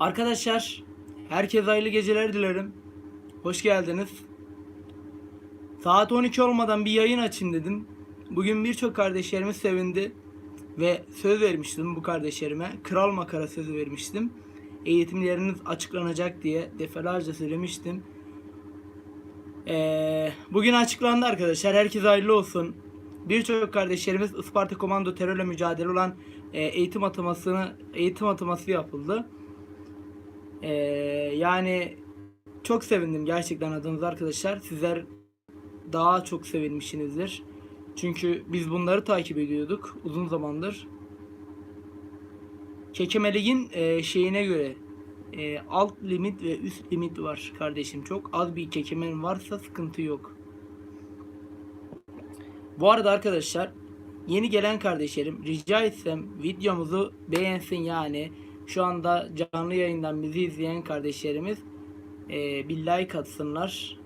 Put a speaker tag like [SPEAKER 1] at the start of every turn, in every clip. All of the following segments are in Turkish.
[SPEAKER 1] Arkadaşlar, herkese hayırlı geceler dilerim. Hoş geldiniz. Saat 12 olmadan bir yayın açayım dedim. Bugün birçok kardeşlerimiz sevindi ve söz vermiştim bu kardeşlerime. Kral makara sözü vermiştim. Eğitimleriniz açıklanacak diye defalarca söylemiştim. Ee, bugün açıklandı arkadaşlar. Herkese hayırlı olsun. Birçok kardeşlerimiz Isparta Komando terörle mücadele olan e, eğitim atamasını eğitim ataması yapıldı. Ee, yani çok sevindim gerçekten adınıza arkadaşlar. Sizler daha çok sevinmişsinizdir. Çünkü biz bunları takip ediyorduk uzun zamandır. Kekemelig'in e, şeyine göre e, alt limit ve üst limit var kardeşim. Çok az bir kekemen varsa sıkıntı yok. Bu arada arkadaşlar yeni gelen kardeşlerim rica etsem videomuzu beğensin yani. Şu anda canlı yayından bizi izleyen kardeşlerimiz e, bir like atsınlar.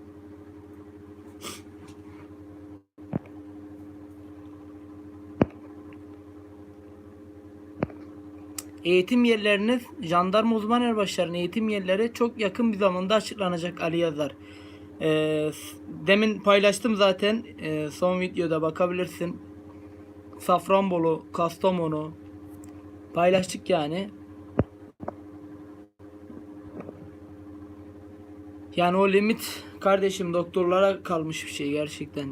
[SPEAKER 1] Eğitim yerleriniz jandarma uzman erbaşlarının eğitim yerleri çok yakın bir zamanda açıklanacak Ali Yazar. Ee, demin paylaştım zaten Ee, son videoda bakabilirsin. Safranbolu, Kastamonu paylaştık yani. Yani o limit kardeşim doktorlara kalmış bir şey gerçekten.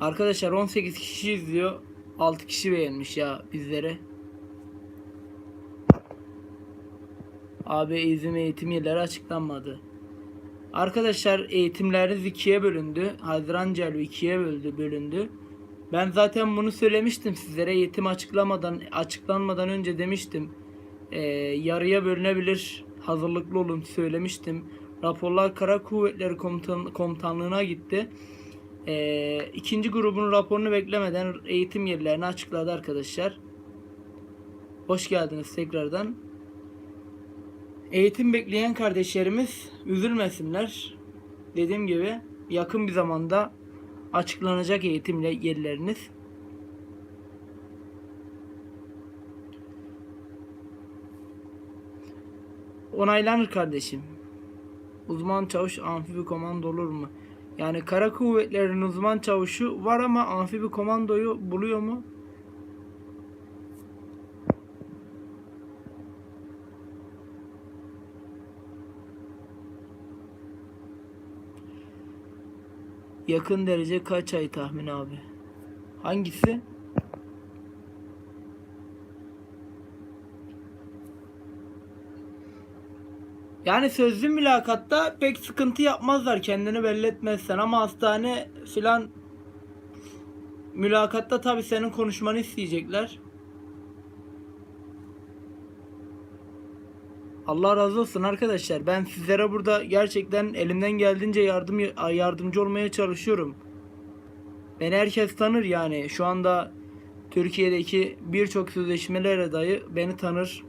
[SPEAKER 1] Arkadaşlar 18 kişi izliyor. 6 kişi beğenmiş ya bizlere. AB eğitim eğitim yerleri açıklanmadı. Arkadaşlar eğitimleriniz ikiye bölündü. Haziran Celvi ikiye böldü, bölündü. Ben zaten bunu söylemiştim sizlere. Eğitim açıklamadan açıklanmadan önce demiştim. Ee, yarıya bölünebilir. Hazırlıklı olun söylemiştim. Raporlar Kara Kuvvetleri Komutan, Komutanlığı'na gitti. Ee, ikinci grubun raporunu beklemeden eğitim yerlerini açıkladı arkadaşlar. Hoş geldiniz tekrardan. Eğitim bekleyen kardeşlerimiz üzülmesinler. Dediğim gibi yakın bir zamanda açıklanacak eğitimle yerleriniz. Onaylanır kardeşim. Uzman çavuş amfibi komando olur mu? Yani kara kuvvetlerin uzman çavuşu var ama amfibi komandoyu buluyor mu? Yakın derece kaç ay tahmin abi? Hangisi? Yani sözlü mülakatta pek sıkıntı yapmazlar kendini belli etmezsen ama hastane filan mülakatta tabi senin konuşmanı isteyecekler. Allah razı olsun arkadaşlar. Ben sizlere burada gerçekten elimden geldiğince yardım yardımcı olmaya çalışıyorum. Beni herkes tanır yani. Şu anda Türkiye'deki birçok sözleşmeler dayı beni tanır.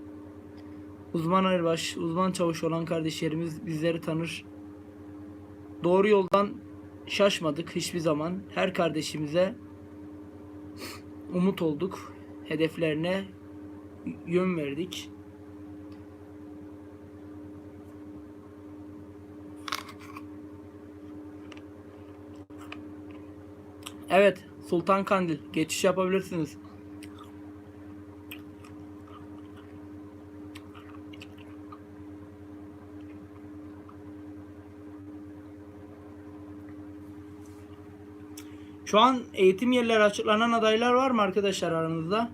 [SPEAKER 1] Uzman erbaş, uzman çavuş olan kardeşlerimiz bizleri tanır. Doğru yoldan şaşmadık hiçbir zaman. Her kardeşimize umut olduk. Hedeflerine yön verdik. Evet, Sultan Kandil geçiş yapabilirsiniz. Şu an eğitim yerleri açıklanan adaylar var mı arkadaşlar aranızda?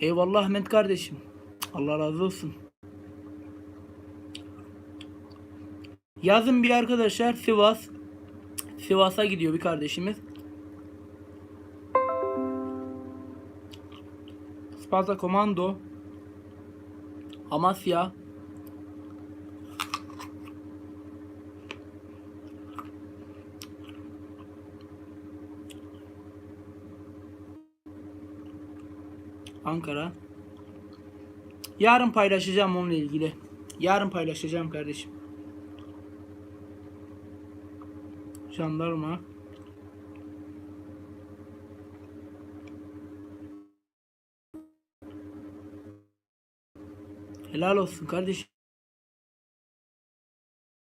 [SPEAKER 1] Eyvallah Ahmet kardeşim. Allah razı olsun. Yazın bir arkadaşlar Sivas Sivas'a gidiyor bir kardeşimiz. Sparta Komando Amasya Ankara. Yarın paylaşacağım onunla ilgili. Yarın paylaşacağım kardeşim. Jandarma. Helal olsun kardeşim.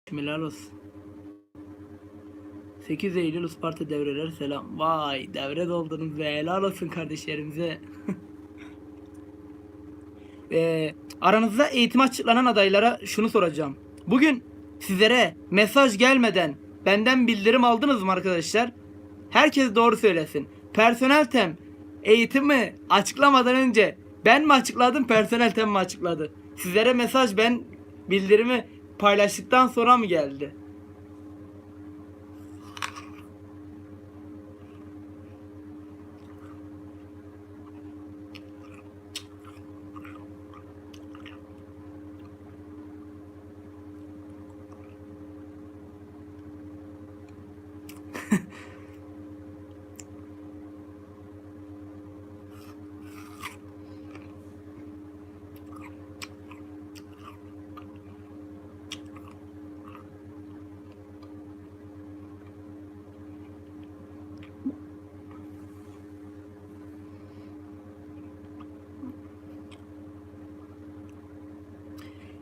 [SPEAKER 1] Helal olsun. 8 Eylül Isparta devreler selam. Vay devre doldunuz ve helal olsun kardeşlerimize. Ee, aranızda eğitim açıklanan adaylara şunu soracağım. Bugün sizlere mesaj gelmeden benden bildirim aldınız mı arkadaşlar? Herkes doğru söylesin. Personel tem eğitimi açıklamadan önce ben mi açıkladım personel tem mi açıkladı? Sizlere mesaj ben bildirimi paylaştıktan sonra mı geldi?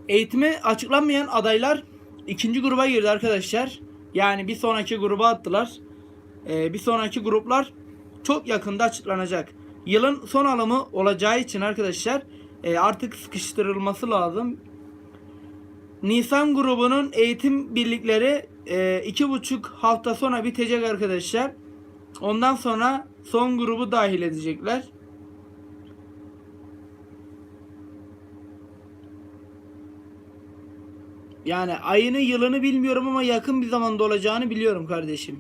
[SPEAKER 1] Eğitimi açıklanmayan adaylar ikinci gruba girdi arkadaşlar. Yani bir sonraki gruba attılar. Ee, bir sonraki gruplar çok yakında açıklanacak. Yılın son alımı olacağı için arkadaşlar e, artık sıkıştırılması lazım. Nisan grubunun eğitim birlikleri e, iki buçuk hafta sonra bitecek arkadaşlar. Ondan sonra son grubu dahil edecekler. Yani ayını yılını bilmiyorum ama yakın bir zamanda olacağını biliyorum kardeşim.